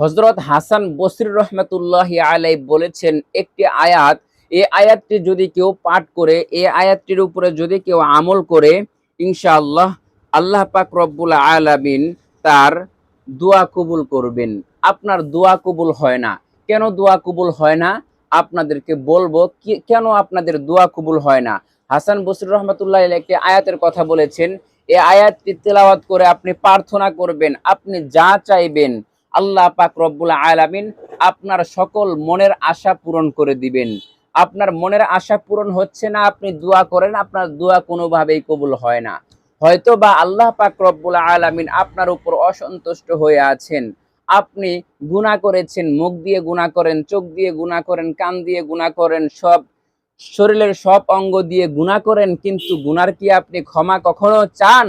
হজরত হাসান বসির রহমতুল্লাহ আলাই বলেছেন একটি আয়াত, এই আয়াতটি যদি কেউ পাঠ করে, এই আয়াতটির উপরে যদি কেউ আমল করে, ইনশাআল্লাহ আল্লাহ পাক রব্বুল আলামিন তার দোয়া কবুল করবেন। আপনার দোয়া কবুল হয় না। কেন দোয়া কবুল হয় না? আপনাদেরকে বলব কেন আপনাদের দোয়া কবুল হয় না? হাসান বসির রহমতুল্লাহ একটি আয়াতের কথা বলেছেন, এই আয়াতটি তেলাওয়াত করে আপনি প্রার্থনা করবেন, আপনি যা চাইবেন আল্লাহ পাক রব্বুল আলামিন আপনার সকল মনের আশা পূরণ করে দিবেন। আপনার মনের আশা পূরণ হচ্ছে না, আপনি দোয়া করেন, আপনার দোয়া কোনোভাবেই কবুল হয় না। হয়তো বা আল্লাহ পাক রব্বুল আলামিন আপনার উপর অসন্তুষ্ট হয়ে আছেন। আপনি গুনাহ করেছেন, মুখ দিয়ে গুনাহ করেন, চোখ দিয়ে গুনাহ করেন, কান দিয়ে গুনাহ করেন, সব শরীরের সব অঙ্গ দিয়ে গুনাহ করেন, কিন্তু গুনার কি আপনি ক্ষমা কখনো চান?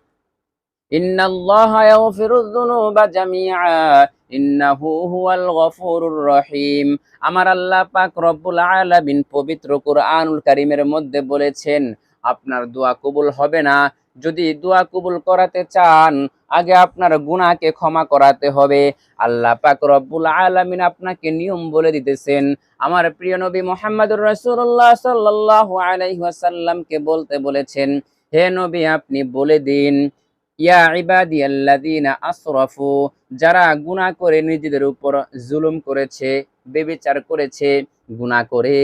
ইন্নাল্লাহ ইয়াগফিরুয যুনুবা জামিআ, ইন্নাহু হুয়াল গফুরুর রহিম। আমার আল্লাহ পাক রব্বুল আলামিন পবিত্র কোরআনুল কারীমের মধ্যে বলেছেন, আপনার দোয়া কবুল হবে না। যদি দোয়া কবুল করাতে চান, আগে আপনার গুণাকে ক্ষমা করাতে হবে। আল্লাহ পাক রব্বুল আলামিন আপনাকে নিয়ম বলে দিতেছেন। আমার প্রিয় নবী মোহাম্মদুর রাসূলুল্লাহ সাল্লাল্লাহু আলাইহি ওয়াসাল্লামকে বলতে বলেছেন, হে নবী, আপনি বলে দিন। ইয়া ইবাদিয়াল্লাযীনা আসরাফু, যারা গুনাহ করে নিজেদের উপর জুলুম করেছে, বেবিচার করেছে, গুনাহ করে।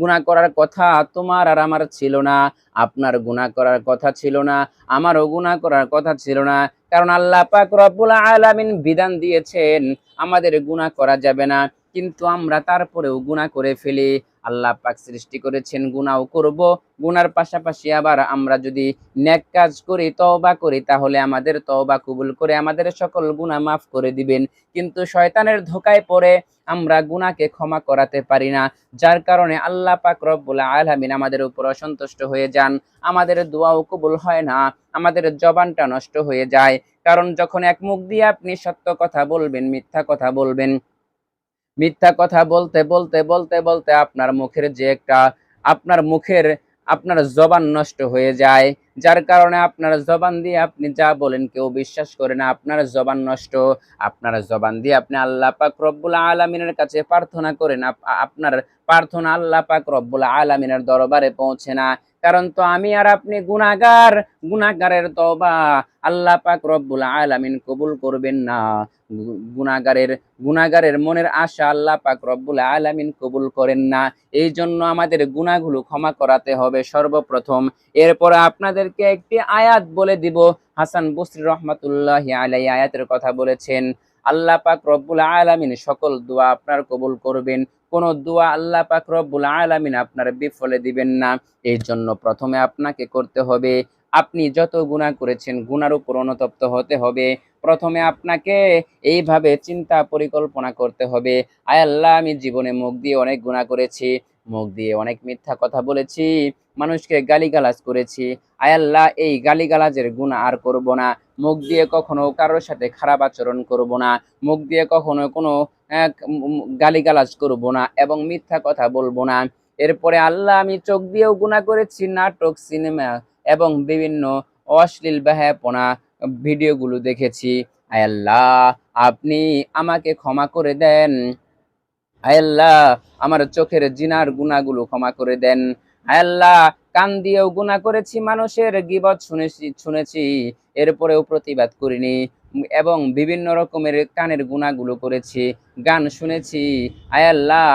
গুনাহ করার কথা তোমার আর আমার ছিল না, আপনার গুনাহ করার কথা ছিল না, আমারও গুনাহ করার কথা ছিল না, কারণ আল্লাহ পাক রব্বুল আলামিন বিধান দিয়েছেন, আমাদের গুনাহ করা যাবে না। কিন্তু আমরা তারপরেও গুনাহ করে ফেলি। আল্লাহ পাক সৃষ্টি করেছেন, গুনাহও করব। গুনার পাশাপাশি আবার আমরা যদি নেক কাজ করি, তওবা করি, তাহলে আমাদের তওবা কবুল করে আমাদের সকল গুনাহ মাফ করে দিবেন। কিন্তু শয়তানের ধোকায় পড়ে আমরা গুনাহকে ক্ষমা করাতে পারি না। যার কারণে আল্লাহ পাক রব্বুল আলামিন আমাদের উপর অসন্তুষ্ট হয়ে যান। আমাদের দোয়াও কবুল হয় না, আমাদের জবানটা নষ্ট হয়ে যায়। কারণ যখন এক মুখ দিয়ে আপনি সত্য কথা বলবেন, মিথ্যা কথা বলবেন মিথ্যা কথা বলতে বলতে বলতে বলতে আপনার মুখের যে একটা, আপনার মুখের, আপনার জবান নষ্ট হয়ে যায়। যার কারণে আপনার জবান দিয়ে আপনি যা বলেন কেউ বিশ্বাস করে না। আপনার জবান নষ্ট, আপনার জবান দিয়ে আপনি আল্লাহ পাক রব্বুল আলামিনের কাছে প্রার্থনা করেন। আপ- আপনার প্রার্থনা আল্লাহ পাক রব্বুল আলামিনের দরবারে পৌঁছে না। কারণ তো আমি আর আপনি গুনাহগার। গুনাহগারের তওবা আল্লাহ পাক রব্বুল আলামিন কবুল করবেন না। গু- গুনাহগারের গুনাহগারের মনের আশা আল্লাহ পাক রব্বুল আলামিন কবুল করেন না। এই জন্য আমাদের গুনাহগুলো ক্ষমা করাতে হবে সর্বপ্রথম। এরপর আপনাদেরকে একটি আয়াত বলে দিব। হাসান বসরি রহমাতুল্লাহ আলাই আয়াতের কথা বলেছেন, আল্লাহ পাক রব্বুল আলামিন সকল দোয়া আপনার কবুল করবেন। কোন দোয়া আল্লাহ পাক রব্বুল আলামিন আপনার বিফলে দিবেন না। এই জন্য প্রথমে আপনাকে করতে হবে, আপনি যত গুণা করেছেন গুণার উপর অনুতপ্ত হতে হবে। প্রথমে আপনাকে এইভাবে চিন্তা পরিকল্পনা করতে হবে, আয় আল্লাহ আমি জীবনে মুখ দিয়ে অনেক গুণা করেছি মুখ দিয়ে অনেক মিথ্যা কথা বলেছি, মানুষকে গালিগালাজ করেছি। আয় আল্লাহ, এই গালিগালাজের গুণা আর করব না। মুখ দিয়ে কখনো কারোর সাথে খারাপ আচরণ করব না। মুখ দিয়ে কখনো কোনো গালিগালাজ করব না এবং মিথ্যা কথা বলব না। এরপরে আল্লাহ আমি চোখ দিয়েও গুণা করেছি, নাটক, সিনেমা এবং বিভিন্ন অশ্লীল ব্যাহাপনা ভিডিওগুলো দেখেছি। আয় আল্লাহ, আপনি আমাকে ক্ষমা করে দেন। আয় আল্লাহ, আমার চোখের জিনার গুণাগুলো ক্ষমা করে দেন। আয় আল্লাহ, কান দিয়েও গুণা করেছি, মানুষের গিবত শুনেছি শুনেছি, এরপরেও প্রতিবাদ করিনি। এবং বিভিন্ন রকমের কানের গুণাগুলো করেছি, গান শুনেছি। আয় আল্লাহ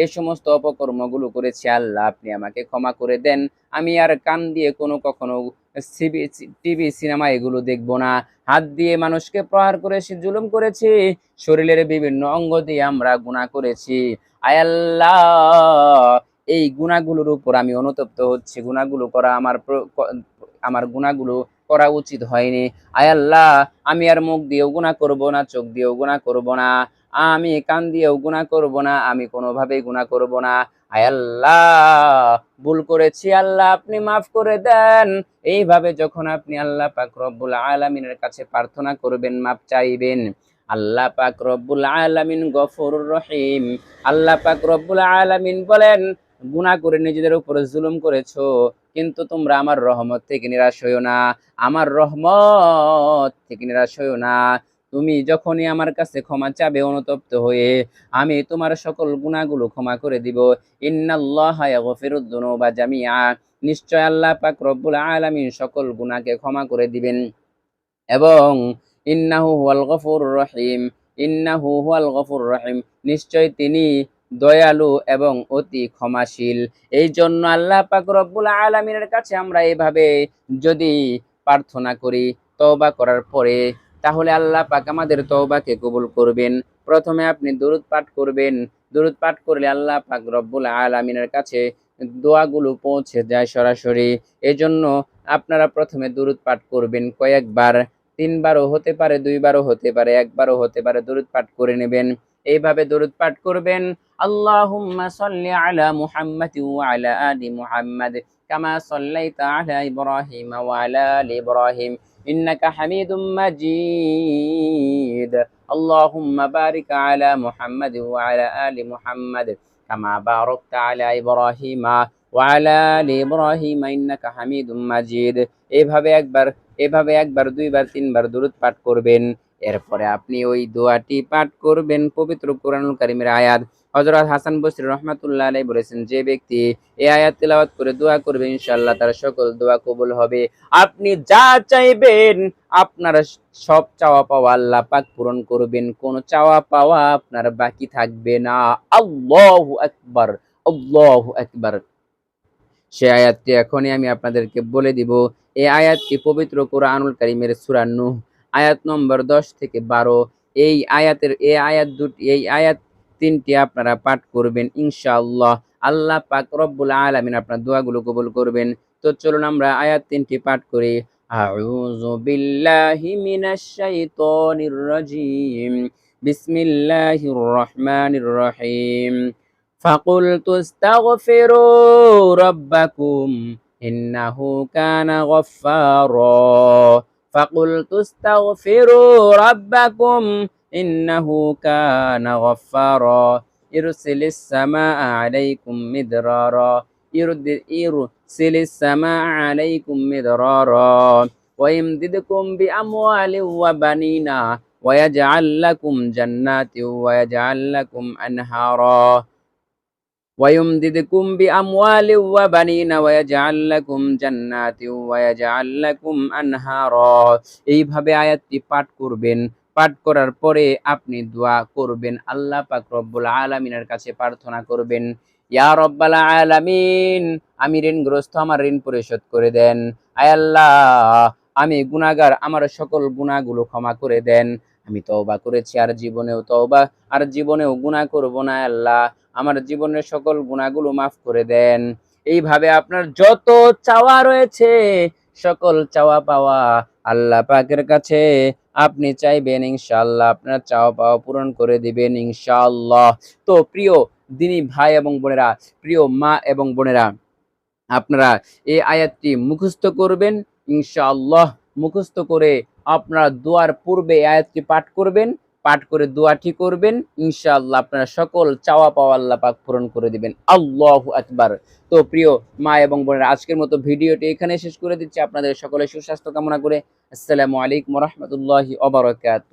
এই সমস্ত অপকর্মগুলো করেছি, আল্লাহ আপনি আমাকে ক্ষমা করে দেন। আমি আর কান দিয়ে কোনো কখনো টিভি, সিনেমা এগুলো দেখব না। হাত দিয়ে মানুষকে প্রহার করেছি, জুলুম করেছি, শরীরের বিভিন্ন অঙ্গ দিয়ে আমরা গুণা করেছি। আয় আল্লাহ, এই গুণাগুলোর উপর আমি অনুতপ্ত হচ্ছি। গুণাগুলো করা আমার আমার গুণাগুলো করা উচিত হয়নি। আয় আল্লাহ, আমি আর মুখ দিয়েও গুণা করব না, চোখ দিয়েও গুণা করব না। আমি কান দিয়েও গুণা করব না, আমি কোনোভাবেই গুণা করব না। আল্লাহ, ভুল করেছি আল্লাহ, আপনি মাফ করে দেন। এইভাবে যখন আপনি আল্লাহ পাক রব্বুল আলামিনের কাছে প্রার্থনা করবেন, মাফ চাইবেন। আল্লাহ পাক রব্বুল আলামিন গফুরুর রহিম। আল্লাহ পাক রব্বুল আলামিন বলেন, গুনাহ করে নিজেদের উপরে জুলুম করেছ, কিন্তু তোমরা আমার রহমত থেকে নিরাশ হইও না। আমার রহমত থেকে নিরাশ হইও না। তুমি যখনই আমার কাছে ক্ষমা চাবে, অনুতপ্ত হয়ে আমি তোমার সকল গুণাগুলো ক্ষমা করে দিব। ইন্নাল্লাহা ইয়াগফিরুদ যুনুবা জামিআ। নিশ্চয় আল্লাহ পাক রব্বুল আলামিন সকল গুণাকে ক্ষমা করে দিবেন। এবং ইন্নাহু হুয়াল গফুরুর রহিম। ইন্নাহু হুয়াল গফুরুর রহিম। নিশ্চয় তিনি দয়ালু এবং অতি ক্ষমাশীল। এই জন্য আল্লাহ পাক রব্বুল আলামিনের কাছে আমরা এভাবে যদি প্রার্থনা করি তবা করার পরে তাহলে আল্লাহ পাক আমাদের তওবাকে কবুল করবেন। প্রথমে আপনি দুরুদ পাঠ করবেন। দুরুদ পাঠ করলে আল্লাহ পাক রব্বুল আলামিনের কাছে দোয়াগুলো পৌঁছে যায় সরাসরি। এজন্য আপনারা প্রথমে দুরুদ পাঠ করবেন কয়েকবার। তিনবারও হতে পারে, দুইবারও হতে পারে, একবারও হতে পারে দুরুদ পাঠ করে নেবেন। এইভাবে দরুদ পাঠ করবেন। সাল্লি আলা মুহাম্মাদ ওয়া আলা আলি মুহাম্মাদ। ইব্রাহিম ওয়া আলা আলি ইব্রাহিম ইন্নাকা হামিদুম মাজিদ আল্লাহুম্মা বারিক আলা মুহাম্মাদ ওয়া আলা আলি মুহাম্মাদ কামা বারাকতা আলা ইব্রাহিম ওয়া আলা আলি ইব্রাহিম ইন্নাকা হামিদুম মাজিদ এইভাবে একবার, এভাবে একবার, দুইবার, তিনবার দরুদ পাঠ করবেন। এরপরে আপনি ওই দোয়াটি পাঠ করবেন, পবিত্র কোরআনুল কারিমের আয়াত। হযরত হাসান বসরি রহমাতুল্লাহ আলাইহি বলেছেন, যে ব্যক্তি এই আয়াত তেলাওয়াত করে দোয়া করবে, ইনশাআল্লাহ তার সকল দোয়া কবুল হবে। আপনি যা চাইবেন, আপনার সব চাওয়া পাওয়া আল্লাহ পাক পূরণ করবেন। কোন চাওয়া পাওয়া আপনার বাকি থাকবে না। আল্লাহু আকবার আল্লাহু আকবার। সে আয়াতটি এখনই আমি আপনাদেরকে বলে দিব। এই আয়াতটি পবিত্র কোরআনুল কারিমের সূরা নূহ, আয়াত নম্বর দশ থেকে বারো। এই আয়াতের এই আয়াত দুটি, এই আয়াত তিনটি আপনারা পাঠ করবেন ইনশাআল্লাহ আল্লাহ পাক রব্বুল আলামিন আপনার দোয়াগুলো কবুল করবেন তো চলুন আমরা আয়াত তিনটি পাঠ করি আউযু বিল্লাহি মিনাশ শাইতানির রাজিম বিসমিল্লাহির রহমানির রহিম فقلت استغفروا ربكم إنه كان غفارا فقلت استغفروا ربكم إنه كان غفارا يرسل السماء عليكم مدرارا يرد- يرسل السماء عليكم مدرارا ويمددكم بأموال وبنين ويجعل لكم جنات ويجعل لكم أنهارا ويمددكم بأموال وبنين ويجعل لكم جنات ويجعل لكم أنهارا এইভাবে আয়াতটি পাঠ করবেন পাঠ করার পরে আপনি দোয়া করবেন। আল্লাহ পাক রব্বুল আলামিনের কাছে প্রার্থনা করবেন, ইয়া রব্বাল আলামিন, আমি ঋণগ্রস্ত, আমার ঋণ পরিশোধ করে দেন। আয় আল্লাহ, আমি গুনাহগার, আমার সকল গুনাহগুলো ক্ষমা করে দেন। আমি তওবা করেছি, আর জীবনেও তওবা, আর জীবনেও গুনাহ করব না আল্লাহ। আমার জীবনের সকল গুণাগুলো মাফ করে দেন। এইভাবে আপনার যত চাওয়া রয়েছে, সকল চাওয়া পাওয়া আল্লাহ পাকের কাছে আপনি চাইবেন ইনশাল্লাহ আপনার চাওয়া পাওয়া পূরণ করে দিবেন ইনশাল্লাহ তো প্রিয় দিনী ভাই এবং বোনেরা, প্রিয় মা এবং বোনেরা, আপনারা এই আয়াতটি মুখস্থ করবেন ইনশাআল্লাহ, মুখস্থ করে আপনারা দোয়ার পূর্বে আয়াতটি পাঠ করবেন। পাঠ করে দোয়াটি করবেন। ইনশাআল্লাহ আপনারা সকল চাওয়া পাওয়া আল্লাহ পাক পূরণ করে দিবেন। আল্লাহ আকবার। তো প্রিয় মা এবং বোনেরা, আজকের মতো ভিডিওটি এখানে শেষ করে দিচ্ছি। আপনাদের সকলের সুস্বাস্থ্য কামনা করে আসসালামু আলাইকুম রহমতুল্লাহি অবরাকাত